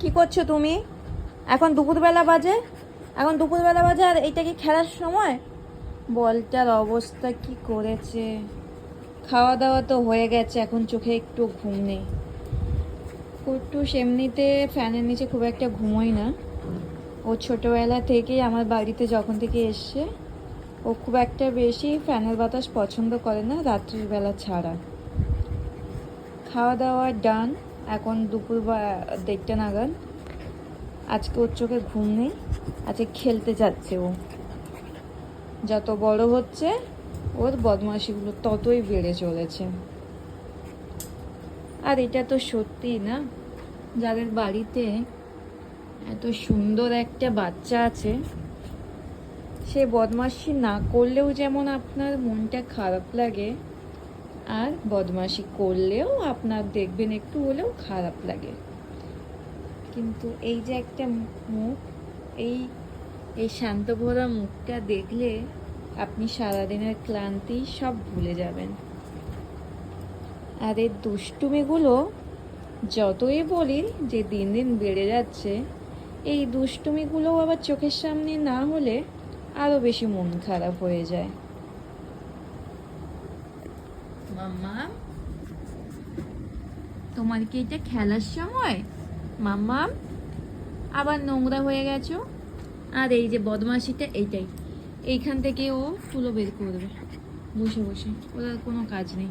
কি করছ তুমি? এখন দুপুরবেলা বাজে? এখন দুপুরবেলা বাজে আর এইটা কি খেলার সময়? বলটার অবস্থা কি করেছে? খাওয়া দাওয়া তো হয়ে গেছে, এখন চোখে একটু ঘুম নেই। কুট্টুস এমনিতে ফ্যানের নিচে খুব একটা ঘুমোই না। ও ছোটোবেলা থেকেই আমার বাড়িতে যখন থেকে এসছে, ও খুব একটা বেশি ফ্যানের বাতাস পছন্দ করে না রাত্রির বেলা ছাড়া। খাওয়া দাওয়া ডান এখন দুপুর বা দেড়টা নাগাদ। আজকে ওর চোখে ঘুম নেই, আজকে খেলতে যাচ্ছে ও। যত বড় হচ্ছে, ওর বদমাশিগুলো ততই বেড়ে চলেছে। আর এটা তো সত্যি না? যাদের বাড়িতে এত সুন্দর একটা বাচ্চা আছে, সে বদমাশি না করলেও যেমন আপনার মনটা খারাপ লাগে আর বদমাশি করলেও আপনার দেখবেন একটু হলেও খারাপ লাগে। কিন্তু এই যে একটা মুখ, এই এই শান্ত ভরা মুখটা দেখলে আপনি সারাদিনের ক্লান্তি সব ভুলে যাবেন। আর এই দুষ্টুমিগুলো যতই বলি যে দিন দিন বেড়ে যাচ্ছে, এই দুষ্টুমিগুলো আবার চোখের সামনে না হলে আরও বেশি মন খারাপ হয়ে যায়। মাম্মা তোমার কি এটা খেলার সময়? মাম্মা, আবার নোংরা হয়ে গেছো? আর এই যে বদমাসিটা এইটাই। এইখান থেকে ও তুলো বের করবে বসে বসে। ওদের কোনো কাজ নেই।